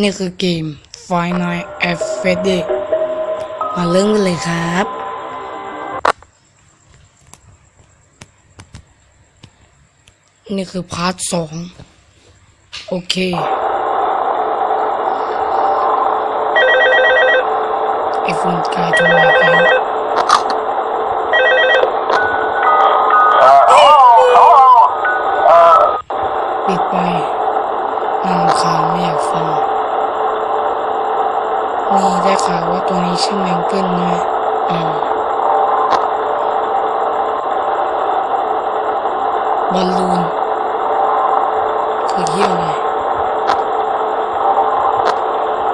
นี่คือเกม Five Nights at Freddy มาเริ่มกันเลยครับ นี่คือพาร์ทสองโอเคไอโฟนก นี้ชื่อแมงเกิลใช่ไหมอืมบอลลูนคือเยี่ยอะไร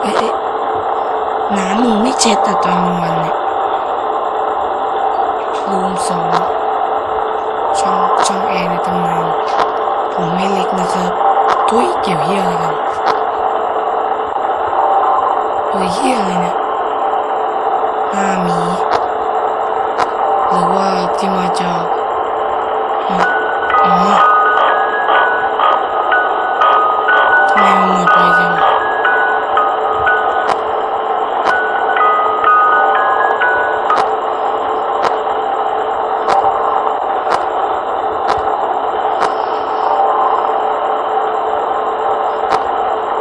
เอ๊ะเอ๊ะน้ำมึงไม่เช็ดแต่ตอนกลางวันเนี่ยรูมสองช่องช่องแอร์ในตำนานผมไม่เล็กนะครับทุยเกี่ยวเหี้ยอะไรกันเฮ้ยเฮียอะไรเนี่ย หน้าหมี หรือว่าที่มาจากอะอ๋อทำไมมันหมดไปจัง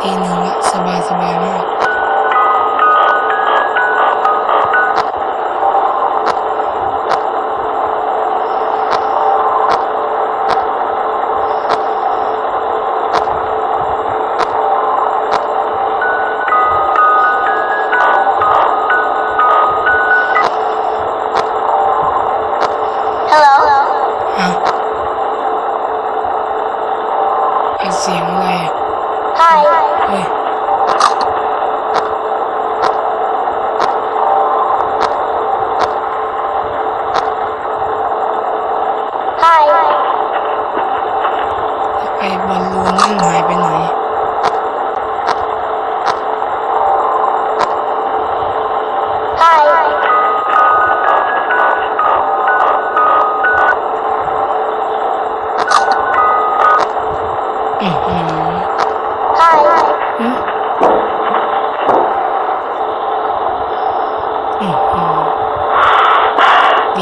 ทีหนึ่งละสบายสบายมาก земли. Hi.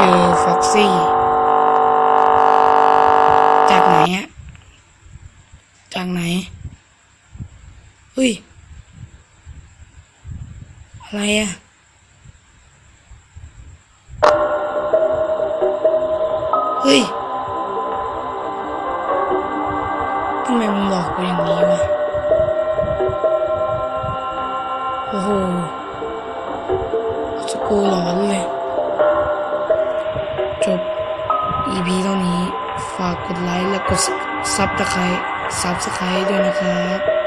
เจอฟ็อกซี่ จากไหนอะจากไหนเฮ้ย อะไรอะเฮ้ยทำไมมึงหลอกกูอย่างนี้ EP เท่านี้ ฝากกดไลค์และกดซับตะไคร้ซับสไครต์ด้วยนะครับ